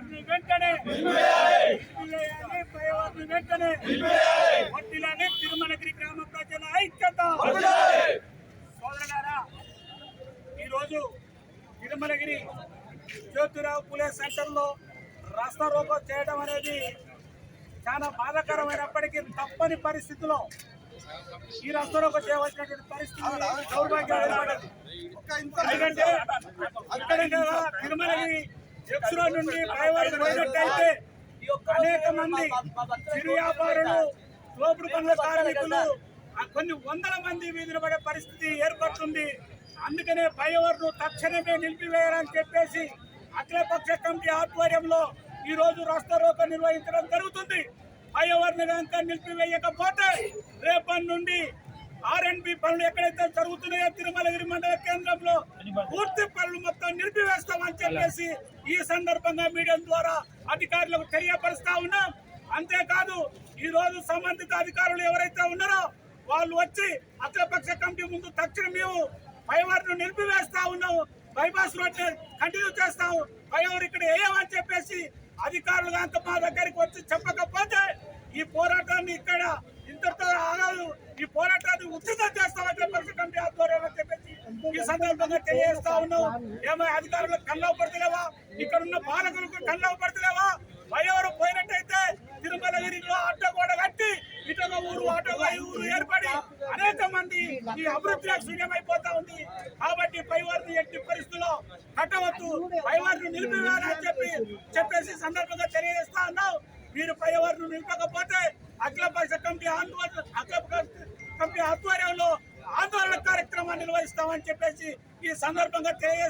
పైవారిని వెంటనే పైవారిని వెంటనే వడ్డీలని తిరుమలగిరి గ్రామ ప్రజల ఐక్యత. సోదరులారా ఈరోజు తిరుమలగిరి జ్యోతిరావు పులే సెంటర్లో రాస్తా రోకో చేయడం అనేది చాలా బాధాకరమైనప్పటికీ తప్పని పరిస్థితిలో ఈ రాస్తా రోకో చేయవలసినటువంటి పరిస్థితి దౌర్భాగ్యం ఎందుకంటే అక్కడ తిరుమలగిరి ఎక్స్రో నుండి డ్రైవర్ పోయినట్టయితే అనేక మంది చిరు వ్యాపారులు తోపుడు పనుల కార్మికులు కొన్ని వందల మంది వీధిన పడే పరిస్థితి ఏర్పడుతుంది. అందుకనే బయోవర్ను తక్షణమే నిలిపివేయాలని చెప్పేసి అఖిలపక్ష కమిటీ ఆధ్వర్యంలో ఈరోజు రాష్ట్ర రోక నిర్వహించడం జరుగుతుంది. బయోవర్ని కనుక నిలిపివేయకపోతే రేపటి నుండి ఆర్ఎన్బి పనులు ఎక్కడైతే జరుగుతున్నాయో తిరుమలగిరి మండల కేంద్రంలో పూర్తి పనులు మొత్తం నిలిపివేస్తామని చెప్పేసి ఈ సందర్భంగా మీడియా ద్వారా అధికారులకు తెలియపరుస్తా ఉన్నాం. అంతేకాదు ఈ రోజు సంబంధిత అధికారులు ఎవరైతే ఉన్నారో వాళ్ళు వచ్చి అఖిలపక్ష కమిటీ ముందు తక్షణం మేము పైవారిని నిలిపివేస్తా ఉన్నాము బైపాస్ రోడ్ కంటిన్యూ చేస్తాము పైవారు ఇక్కడ వేయమని చెప్పేసి అధికారులు అంత మా దగ్గరికి వచ్చి చెప్పకపోతే ఈ పోరాటాన్ని ఇక్కడ ఇంతటితో ఈ పోరాటాన్ని ఉచితం చేస్తామని చెప్పేసి కమిటీ ఆధ్వర్యంలో చెప్పేసి ఈ సందర్భంగా తెలియజేస్తా ఉన్నాం. ఏమో అధికారులకు కళ్ళవు పడతలేవా? ఇక్కడ ఉన్న పాలకులకు కళ్ళవు పడతలేవా? ఎవరు పోయినట్టయితే తిరుమలగిరిలో అడ్డగోడ కట్టి ఇటొక ఊరు అటొక ఊరు ఏర్పడి అనేక మంది ఈ అభివృద్ధిలో శూన్యమైపోతా ఉంది. కాబట్టి పైవారిని ఎట్టి పరిస్థితుల్లో కట్టవద్దు. పైవారిని నిలిపివేయాలని చెప్పి చెప్పేసి సందర్భంగా తెలియజేస్తా ఉన్నాం. మీరు పైవారిని నిలపకపోతే అఖిలపక్ష కమిటీ కమిటీ ఆధ్వర్యంలో ఆందోళన కార్యక్రమాన్ని నిర్వహిస్తామని చెప్పేసి ఈ సందర్భంగా తెలియజేస్తాం